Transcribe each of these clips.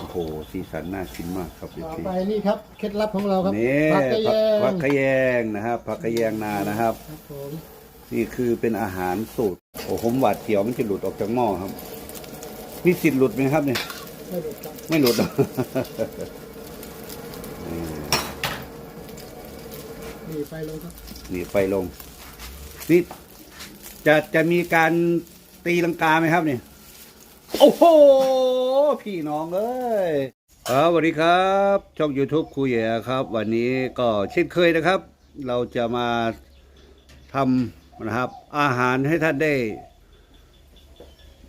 โอ้โหสีสันน่ากินมากครับต่อพี่ไปนี่ครับเคล็ดลับของเราครับนี่ผักกระแยผักงขะแยงนะครับผักขะแยงนานะครับ ครับผมนี่คือเป็นอาหารสูตรโอ้ผมหวาดเสียวมันจะหลุดออกจากหม้อครับมีสิทธิ์หลุดไหมครับเนี่ย ไม่ดูดครับไม่หลุดหรอกนี่นี่ไฟลงครับนี่ไฟลงนี่จะจะมีการตีลังกาไหมครับเนี่ย โอ้โห พี่น้องเอ้ยครับสวัสดีครับ ช่อง YouTube ครูแย่ครับ วันนี้ก็เช่นเคยนะครับ เราจะมาทำนะครับ อาหารให้ท่านได้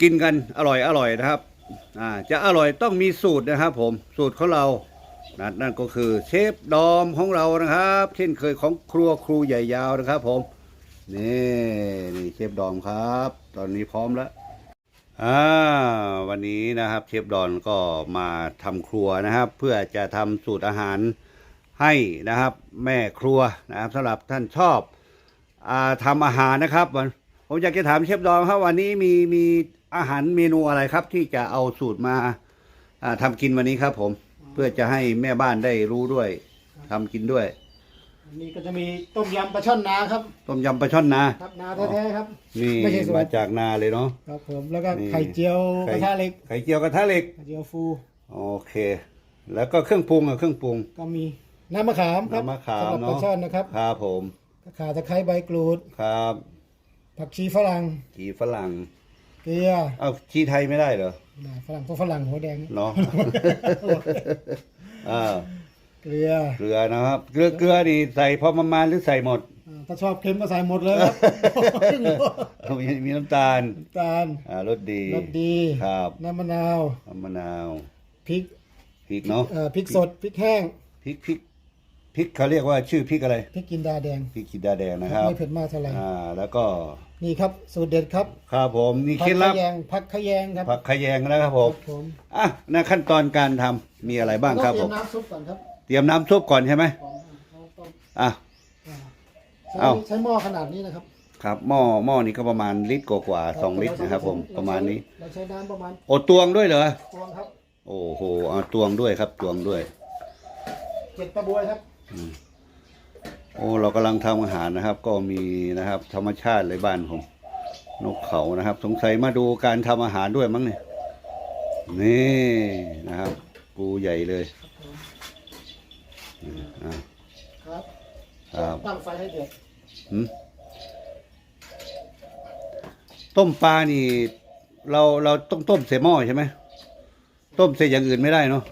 กินกันอร่อยอร่อยนะครับอ่าจะอร่อยต้องมีสูตรนะครับ ผมสูตรของเรานั่นนั่นก็คือเชฟดอมของเรานะครับ เช่นเคยของครัวครูใหญ่ยาวนะครับ ผมนี่นี่เชฟดอมครับ ตอนนี้พร้อมแล้ว อ่าวันนี้นะครับเชฟดอนก็มาทำครัวนะครับ เพื่อจะทำสูตรอาหารให้นะครับ แม่ครัวนะครับสำหรับท่านชอบอาทำอาหารนะครับผมอยากจะถามเชฟดอนครับวันนี้มีมีอาหารเมนูอะไรครับ ที่จะเอาสูตรมาอ่าทำกินวันนี้ครับ ผมเพื่อจะให้แม่บ้านได้รู้ด้วยทำกินด้วย นนี้ก็จะมีต้มยำปลาช่อนนาครับ ต้มยำปลาช่อนนา ครับนาแท้ๆครับ นี่ไม่ใช่สวน มาจากนาเลยเนาะ ครับผมแล้วก็นี่ ไข่เจียวกระทะเหล็กไข่เจียวกระทะเหล็ก ไข่เจียวฟูโอเค แล้วก็เครื่องปรุงอะเครื่องปรุงก็มีน้ำมะขามครับน้ำมะขามสำหรับปเนาะลาช่อนนะครับครับผมข่าตะไคร้ใบกรูด ครับผักชีฝรั่งกีฝรั่ง เกลือเอ้าชีไทยไม่ได้เหรอน่ะฝรั่งพวกฝรั่งหัวแดง เนาะ อ่า เกลือเกลือนะครับ เกลือเกลือนี่ใส่พอประมาณหรือใส่หมดอ่าถ้าชอบเค็มก็ใส่หมดเลยครับมีมีน้ำตาลน้ำตาลอ่ารสดีรสดี ครับน้ำมะนาวน้ำมะนาวพริกพริกเนาะเอ่อพริกสดพริกแห้งพริกพริกพริกเขาเรียกว่าชื่อพริกอะไรพริกกินดาแดงพริกขีดาแดงนะครับไม่เผ็ดมากเท่าไหร่อ่าแล้วก็นี่ครับสูตรเด็ดครับครับผมนี่ผัเคล็ดขลับยงผักขยงครับผักขยงนะครับผมผมอะนะขั้นตอนการทำมีอะไรบ้างครับเตผรียมมน้ำซุปก่อนครับ เตรียมน้ำซุปก่อนใช่ไหมของของต้มอะอ่าใช้เอ้าใช้หม้อขนาดนี้นะครับ ครับหม้อหม้อนี้ก็ประมาณลิตรกว่าๆสองลิตรนะครับ ผมประมาณนี้เราใช้น้ำประมาณโอ้ตวงด้วยเหรอตวงครับโอ้โหเอาตวงด้วยครับตวงด้วยเจ็ดกระบวยครับโอ้เรากำลังทำอาหารนะครับ ก็มีนะครับ ธรรมชาติเลยบ้านผมนกเขานะครับ สงสัยมาดูการทำอาหารด้วยมั้งเนี่ยนี่นะครับปูใหญ่เลย อะครับครับตั้งไฟให้เดือดหืมต้มปลานี่ เราเราต้องต้มใส่หม้อใช่ไหมต้มใส่อย่างอื่นไม่ได้เนาะ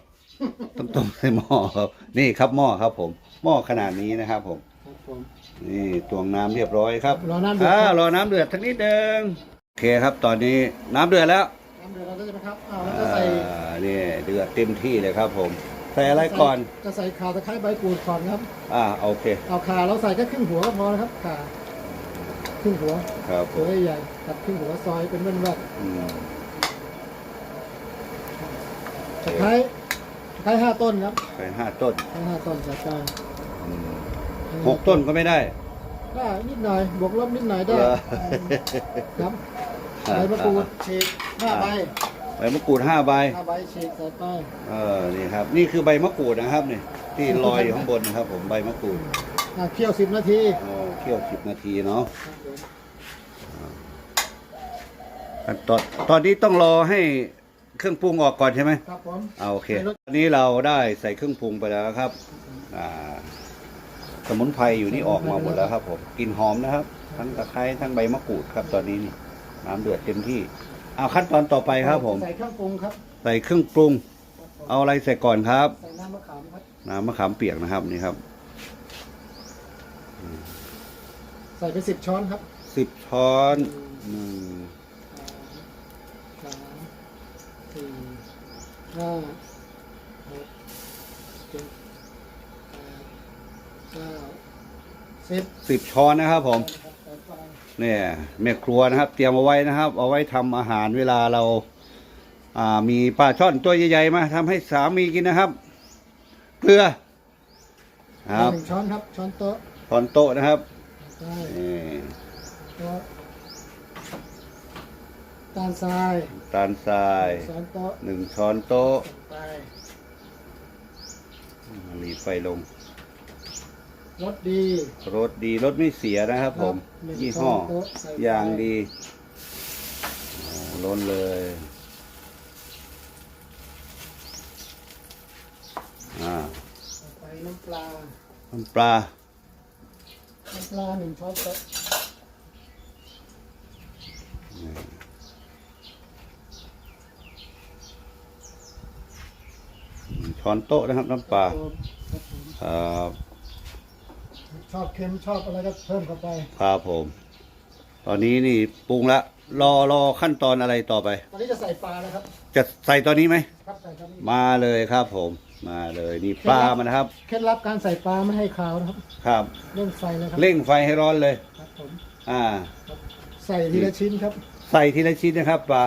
ต้องต้มใส่หม้อครับ นี่ครับหม้อครับ ผม หม้อขนาดนี้นะครับ ผม ครับผม นี่ตวงน้ำเรียบร้อยครับรอน้ำเดือดอ่าครับรอน้ำเดือดสักนิดนึงโอเคครับ ตอนนี้น้ำเดือดแล้วน้ำเดือดเราก็จะนะครับอ้าวแล้วก็ใส่อ่านี่เดือดเต็มที่เลยครับ ผม ใส่อะไรก่อน จะใส่ข่าตะไคร้ใบกรูดก่อนครับ อ่าโอเค เอาข่าเราใส่แค่ครึ่งหัวก็พอนะครับข่าครึ่งหัวครับผตัวมใหญ่ๆตัดครึ่งหัวซอยเป็นแว่นอืมๆตะไคร้ตะไคร้ห้าต้นครับใส่ห้าต้นตะไคร้ห้าต้นใส่ไปอืมหกต้นก็ไม่ได้ได้นิดหน่อยบวกลบนิดหน่อยได้เหรอ ครับใบมะกรูดฉีกห้าใบใบ มะกรูดห้าใบ ห้าใบฉีกใส่ไปเออ นี่ครับ นี่คือใบมะกรูดนะครับนี่ที่ลอยอยู่ข้างบนนะครับ ผมใบมะกรูดอะเคี่ยวสิบนาทีอ๋อเคี่ยวสิบนาทีเนาะขั้นตอนตอนนี้ต้องรอให้เครื่องปรุงออกก่อนใช่ไหม ครับผม เอาโอเคอันนี้เราได้ใส่เครื่องปรุงไปแล้วครับ อ่า สมุนไพรอยู่นี่ออกมาหมดแล้วครับ ผมกลิ่นหอมนะครับ ทั้งตะไคร้ทั้งใบมะกรูดครับ ตอนนี้นี่น้ำเดือดเต็มที่ เอาขั้นตอนต่อไปครับผม ใส่เครื่องปรุงครับ ใส่เครื่องปรุงครับผมเอาอะไรใส่ก่อนครับ ใส่น้ำมะขามครับ น้ำมะขามเปียกนะครับนี่ครับ ใส่ไปสิบช้อนครับสิบช้อนหนึ่งสามสี่ห้าหกเจ็ดแปดเก้าสิบสิบช้อนนะครับผม ครับใส่ไป เนี่ยแม่ครัวนะครับ เตรียมเอาไว้นะครับ เอาไว้ทำอาหารเวลาเรา อ่ามีปลาช่อนตัวใหญ่ๆมาทำให้สามีกินนะครับ เกลือครับหนึ่งช้อนครับ ช้อนโต๊ะช้อนโต๊ะนะครับใช่นี่โต๊ะตาลทรายตาลทรายช้อนโต๊ะหนึ่งช้อนโต๊ะใส่ไปหลีไฟลง รสดีรถดีรถไม่เสียนะครับผมหนึ่งยี่ห้อช้อนโต๊ะใส่ไฟยางดีโอ้ล้นเลยอ่าใส่ไปน้ำปลา น้ำปลาน้ำปลาหนึ่งช้อนโต๊ะช้อนโต๊ะนะครับน้ำปลาครับผมครับผมครับ ชอบเค็มชอบอะไรก็เพิ่มเข้าไป ครับผม ตอนนี้นี่ปรุงละรอรอขั้นตอนอะไรต่อไป ตอนนี้จะใส่ปลาแล้วครับจะใส่ตอนนี้ไหม ครับใส่ครับมาเลยครับผมมาเลยนี่ปลามันนะครับ เคล็ดลับการใส่ปลาไม่ให้คาวนะครับครับ เร่งไฟเลยครับเร่งไฟให้ร้อนเลย ครับผมอ่า ใส่ทีละชิ้นครับ ใส่ทีละชิ้นนะครับปลา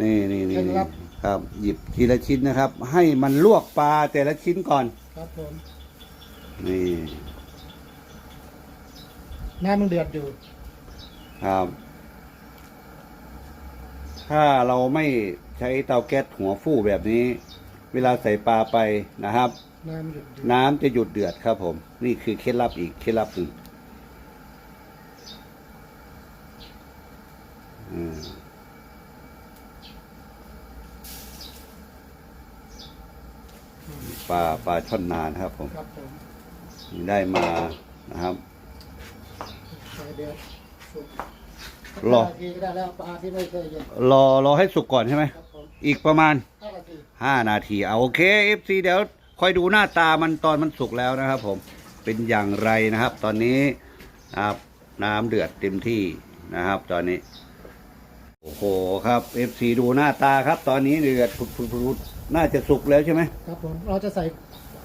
นี่นี่นี่เคล็ดลับ ครับ หยิบทีละชิ้นนะครับ ให้มันลวกปลาแต่ละชิ้นก่อน ครับผมนี่ น้ำมันเดือดอยู่ ครับ ถ้าเราไม่ใช้เตาแก๊สหัวฟู่แบบนี้ เวลาใส่ปลาไปนะครับ น้ำเดือดน้ำจะหยุดเดือดครับ ผม นี่คือเคล็ดลับอีกเคล็ดลับหนึ่งอืมปลาปลาช่อนนานครับ ผมครับผม ได้มานะครับใส่ เดือดสุกรอ ห้านาทีก็ได้แล้วปลาที่ไม่เคยเย็นรอรอให้สุกก่อนใช่ไหม ครับผมอีกประมาณ ห้านาทีห้านาที เอาโอเคเอฟซีเดี๋ยวคอยดูหน้าตามันตอนมันสุกแล้วนะครับผม เป็นอย่างไรนะครับ ตอนนี้นะครับน้ำเดือดเต็มที่นะครับ ตอนนี้ โอ้โหครับเอฟซีดูหน้าตาครับ ตอนนี้เดือดพุดๆๆน่าจะสุกแล้วใช่ไหม ครับผมเราจะใส่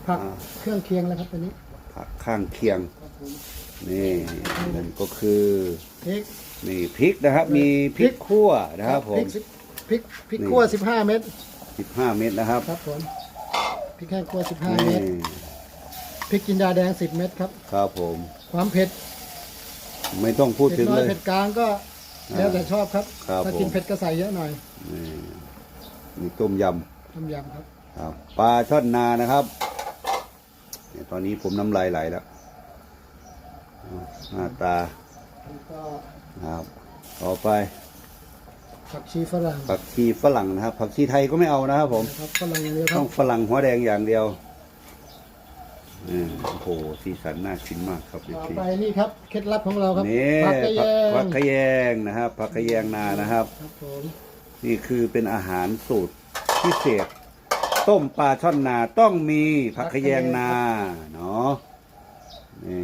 ผักอ่า เครื่องเคียงแล้วครับตัวนี้ผักข้างเคียง ครับผม นี่นั่นก็คือพริกนี่พริกนะครับ มีพริกขั่วนะครับผพริมกสิบพริกพริกนี่คั่วสิบห้าเม็ดสิบห้าเม็ดนะครับครับผมพริกแห้งคั่วสิบห้านี่เม็ดพริกจินดาแดงสิบเม็ดครับ ครับผม ความเผ็ด ไม่ต้องพูดเผ็ถึดงน้อเลยยเผ็ดกลางก็แล้วแต่ชอบครับครับถ้ากินผมเผ็ดก็ใส่เยอะหน่อยนี่นี่ต้มยต้มยำครับำครับปลาช่อนนานะครับเนี่ยตอนนี้ผมน้ำลายไหลแล้ว หน้าตาแล้วก็ครับต่อไปผักชีฝรั่งผักชีฝรั่งนะครับ ผักชีไทยก็ไม่เอานะครับผม นะครับฝรั่งอย่างเดียวครัต้บองฝรั่งหัวแดงอย่างเดียวอืมโอ้โหสีสันน่ากินมากครับพี่ต่อพี่ไปนี่ครับเคล็ดลับของเราครับนี่ผักกระเยผังกขะแยงนะครับผักขะแยงนานะครับ ครับผมนี่คือเป็นอาหารสูตรพิเศษ ต้มปลาช่อนนาต้องมีผักขะแยงนาเนาะ นี่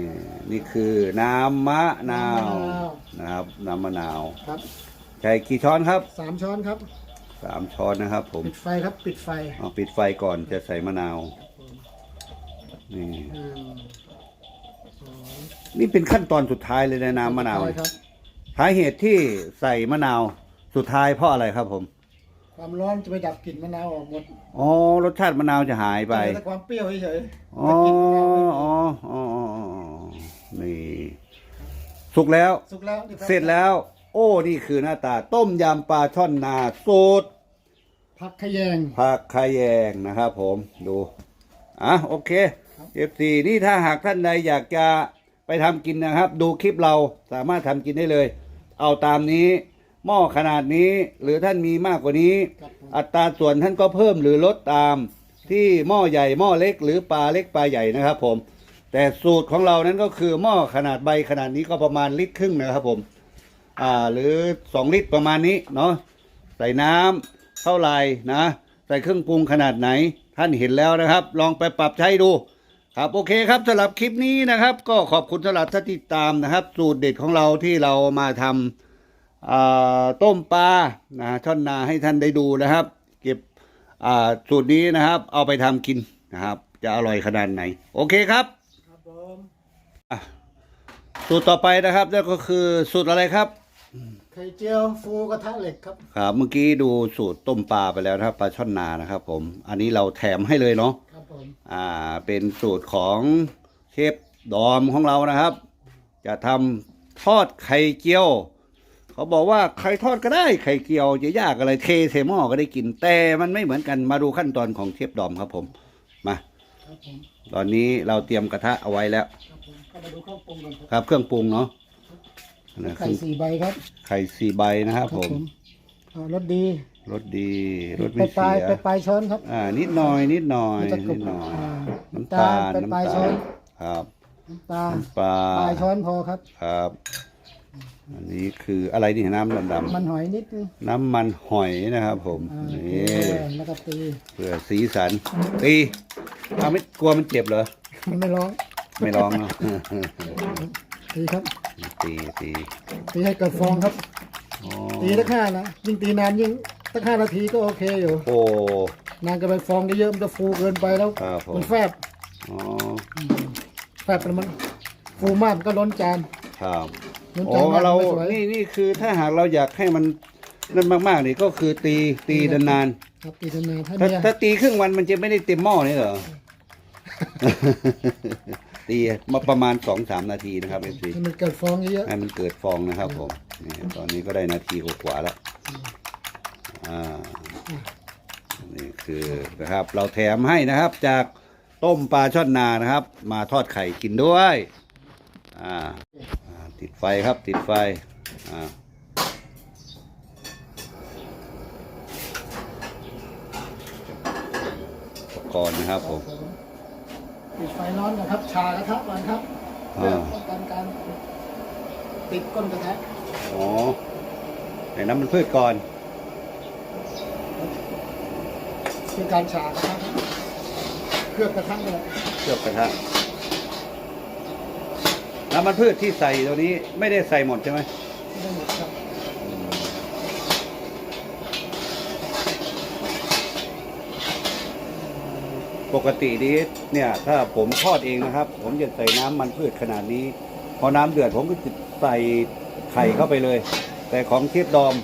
นี่คือน้ำมะนาว นะครับ น้ำมะนาวครับใช้กี่ช้อนครับสามช้อนครับ สามช้อนนะครับ ผมปิดไฟครับปิดไฟเอาปิดไฟก่อนจะใส่มะนาวนี่หนึ่งสองนี่เป็นขั้นตอนสุดท้ายเลยในะน้ำมะนาวปิดไฟครับ สาเหตุที่ใส่มะนาวสุดท้ายเพราะอะไรครับผมความร้อนจะไปดับกลิ่นมะนาวออกหมดอ๋อรสชาติมะนาวจะหายไป แต่ความเปรี้ยวเฉยๆอ๋อแต่กลิ่นมะนาวไม่มี อ๋ออ๋ออ๋ออ๋อ นี่สุกแล้ว สุกแล้วนี่คบเสร็จแล้ว โอ้ นี่คือหน้าตา ต้มยำปลาช่อนนาสูตรผักขะแยง ผักขะแยงนะครับผม ดู อะ โอเค F4 นี่ถ้าหากท่านใดอยากจะไปทำกินนะครับ ดูคลิปเราสามารถทำกินได้เลย เอาตามนี้ หม้อขนาดนี้ หรือท่านมีมากกว่านี้ ครับผม อัตราส่วนท่านก็เพิ่มหรือลดตามที่หม้อใหญ่หม้อเล็ก หรือปลาเล็กปลาใหญ่นะครับผม แต่สูตรของเรานั้นก็คือหม้อขนาดใบขนาดนี้ก็ประมาณลิตรครึ่งนะครับผม อ่า หรือสองลิตรประมาณนี้เนาะใส่น้ำเท่าไหร่นะ ใส่เครื่องปรุงขนาดไหน ท่านเห็นแล้วนะครับ ลองไปปรับใช้ดูครับโอเคครับสำหรับคลิปนี้นะครับ ก็ขอบคุณสำหรับท่านที่ติดตามนะครับ สูตรเด็ดของเราที่เรามาทำต้มปลานะช่อนนาให้ท่านได้ดูนะครับ เก็บสูตรนี้นะครับ เอาไปทำกินนะครับ จะอร่อยขนาดไหน โอเคครับ สูตรต่อไปนะครับนั่นก็คือสูตรอะไรครับไข่เจียวฟูกระทะเหล็กครับครับเมื่อกี้ดูสูตรต้มปลาไปแล้วนะครับปลาช่อนนานะครับ ผม อันนี้เราแถมให้เลยเนาะครับผมอ่า เป็นสูตรของเชฟดอมของเรานะครับ จะทำทอดไข่เจียว เขาบอกว่าใครทอดก็ได้ไข่เจียวจะยากอะไรเทเซหม้อก็ได้กินแต่มันไม่เหมือนกันมาดูขั้นตอนของเชฟดอมครับผมมา ครับผมตอนนี้เราเตรียมกระทะเอาไว้แล้ว ครับผมก็มาดูเครื่องปรุงก่อนครับครับเครื่องปรุงเนาะนะไข่สี่ใบครับไข่สี่ใบนะครับผมอ่ารสดีรสดีรสไปไม่ปลาเสียยไปปลายช้อนครับ อ่านิดหน่อยนิดหน่อยมันจะกรุนิบดหน่อยอ่าน้ำน้ำตาตาลลไปปลายน้ำตาช้อนลครับน้ำตาลน้ำปลาปลายช้อนพอครับ ครับ อันนี้คืออะไรนี่น้ำดำมันหอยนิดนึงๆน้ำมันหอยนะครับ ผมอ่านี่แล้วก็ตีเพื่อสีสันตี เอาไม่กลัวมันเจ็บเหรอ มันไม่ร้องไม่ร้องเนาะตีครับ ตีตีตีให้เกิดฟองครับอ๋อตีตะข้านะยิ่งตีนานยิ่งตะข้านาทีก็โอเคอยู่ โอ้นานเก็ไปฟองเยอะๆมันจะฟูเกินไปแล้วครับผมมันแฟบอ๋อแฟบแล้วมันฟูมากมันก็ล้นจานครับล้นโอ้จานมากเราไม่สวยนี่นี่คือถ้าหากเราอยากให้มันนั่นมากๆนี่ก็คือตีตีนาน ครับตีนานๆถ้าๆถ้าเมียถ้าตีครึ่งวันมันจะไม่ได้เต็มหม้อนี่เหรอ ตีมาประมาณสองสามนาทีนะครับเอฟซีให้มันเกิดฟองเยอะให้มันเกิดฟองนะครับผมนี่ตอนนี้ก็ได้นาทีกว่าๆแล้วอ่านี่คือนะครับ เราแถมให้นะครับ จากต้มปลาช่อนนานะครับ มาทอดไข่กินด้วย อ่าอ่าติดไฟครับติดไฟอ่าอุป กรณ์นะครับผมปิดไฟร้อนนะครับ ชากระทะก่อนครับอ่าเพื่อป้องกันการติดก้นกระทะอ๋อใส่น้ำมันพืชก่อนคือการชากระทะเคลือบกระทะเลยเคลือบกระทะน้ำมันพืชที่ใส่ตัวนี้ไม่ได้ใส่หมดใช่ไหมไม่ได้หมดครับ ปกตินี้เนี่ยถ้าผมทอดเองนะครับ ผมจะใส่น้ำมันพืชขนาดนี้ พอน้ำเดือดผมก็จะใส่ไข่เข้าไปเลย แต่ของเชฟดอม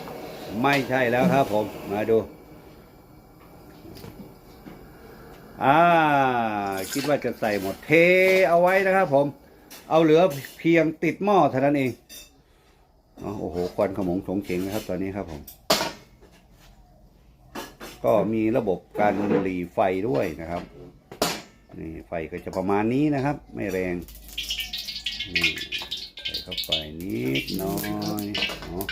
ไม่ใช่แล้วครับ ผมมาดูอ่าคิดว่าจะใส่หมดเทเอาไว้นะครับ ผม เอาเหลือเพียงติดหม้อเท่านั้นเองโอ้โหควันขมงโฉงเฉงนะครับ ตอนนี้ครับผม ก็มีระบบการหลีไฟด้วยนะครับนี่ไฟก็จะประมาณนี้นะครับ ไม่แรงนี่ใส่เข้าไปนิดน้อยเนาะ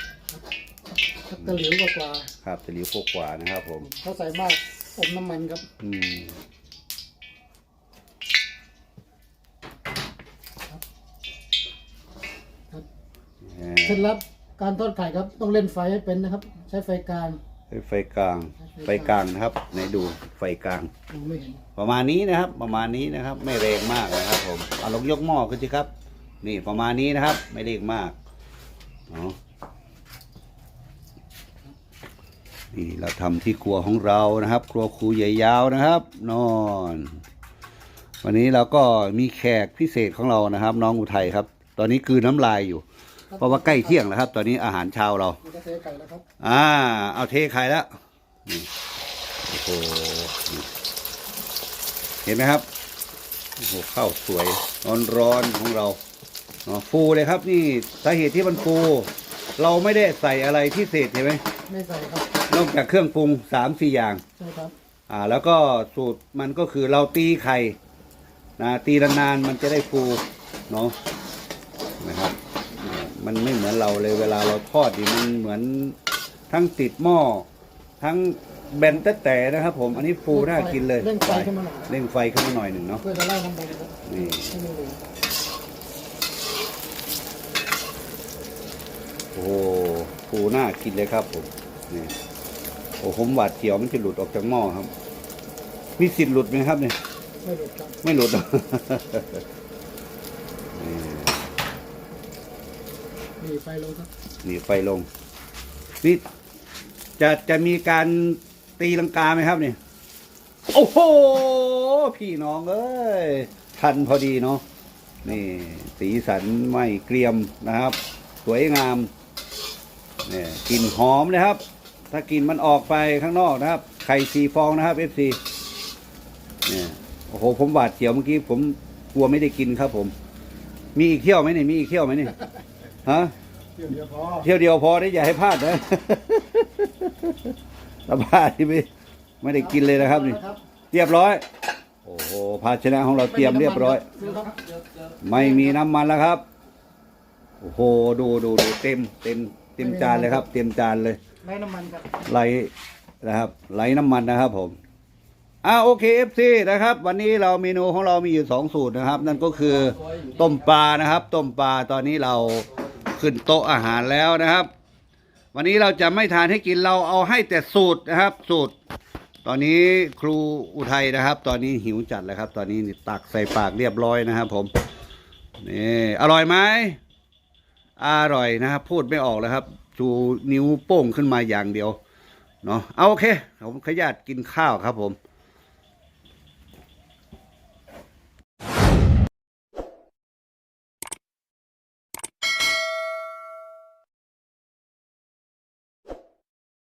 ถ้าตะหลิวกว่าครับจะหลีวกว่านะครับ ผมๆเขาใส่มากอมน้ำมันครับอืมครับแหมเคล็ดลับการทอดไข่ครับต้องเล่นไฟให้เป็นนะครับ ใช้ไฟกลาง ไฟกลาง ไฟกลางนะครับไหนดูไฟกลางมองไม่เห็นประมาณนี้นะครับ ประมาณนี้นะครับ ไม่แรงมากนะครับ ผมเอาลงยกหม้อขึ้นสิครับ นี่ประมาณนี้นะครับ ไม่เร่งมากเนาะนี่เราทำที่ครัวของเรานะครับ ครัวครูใหญ่ยาวนะครับ นอน วันนี้เราก็มีแขกพิเศษของเรานะครับ น้องอุทัยครับ ตอนนี้คือน้ำลายอยู่ เพราะว่าใกล้เที่ยงแล้วครับ ตอนนี้อาหารเช้าเรามันจะเทไก่แล้วครับ อ่า เอาเทไข่แล้วนี่โอ้โหนี่เห็นไหมครับโอ้โหข้าวสวยร้อนร้อนๆของเราเนาะฟูเลยครับนี่สาเหตุที่มันฟู เราไม่ได้ใส่อะไรพิเศษเห็นไหมไม่ใส่ครับนอกจากเครื่องปรุงสามสี่อย่างใช่ครับอ่า แล้วก็สูตรมันก็คือเราตีไข่นะตีนานๆมันจะได้ฟูเนาะนะครับอ่า มันไม่เหมือนเราเลยเวลาเราทอดนี่มันเหมือนทั้งติดหม้อทั้งแบนแต่แต่นะครับ ผมอันนี้ฟูน่ากินเลยเร่งไฟขึ้นมาหน่อยเร่งไฟขึ้นมาหน่อยหนึ่งเนาะเพื่อจะไล่น้ำมันครับนี่ให้มันเหลืองโอ้โหฟูน่ากินเลยครับผมนี่โอ้ผมหวาดเสียวมันจะหลุดออกจากหม้อครับ มีสิทธิ์หลุดไหมครับเนี่ยไม่หลุดครับไม่หลุดหรอก นี่ นี่ไฟลงครับนี่ไฟลงนี่จะจะมีการตีลังกาไหมครับเนี่ยโอ้โหพี่น้องเอ้ยทันพอดีเนาะนี่สีสันไม่เกรียมนะครับ สวยงามเนี่ยกลิ่นหอมนะครับ ถ้ากลิ่นมันออกไปข้างนอกนะครับ ไข่สีฟองนะครับ FC เนี่ยโอ้โหผมหวาดเสียวเมื่อกี้ผมกลัวไม่ได้กินครับผม มีอีกเที่ยวไหมเนี่ยมีอีกเที่ยวไหมเนี่ยฮะ เดี๋ยวเดี๋ยวพอเที่ยวเดียวพอได้อย่าให้พลาดนะถ้าพลาดที่ไม่ไม่ได้กินเลยนะครับนี่ครับเรียบร้อยโอโอ้โหภาชนะของเราเตรียมเรียบร้อยดูครับไม่มีน้ำมันแล้วครับ โอ้โหดูดูดูเต็มเต็มเต็มจานเลยครับ เต็มจานเลยไร้น้ำมันครับไหลนะครับ ไหลน้ำมันนะครับผมอ่าโอเคเอฟซีนะครับ วันนี้เราเมนูของเรามีอยู่สองสูตรนะครับ นั่นก็คือต้มปลานะครับ ต้มปลาตอนนี้เรา ขึ้นโต๊ะอาหารแล้วนะครับ วันนี้เราจะไม่ทานให้กินเราเอาให้แต่สูตรนะครับ สูตร ตอนนี้ครูอุทัยนะครับ ตอนนี้หิวจัดเลยครับ ตอนนี้ตักใส่ปากเรียบร้อยนะครับ ผมนี่อร่อยไหมอร่อยนะครับ พูดไม่ออกแล้วครับชูนิ้วโป้งขึ้นมาอย่างเดียวเนาะเอาโอเคผมขออนุญาตกินข้าวครับผม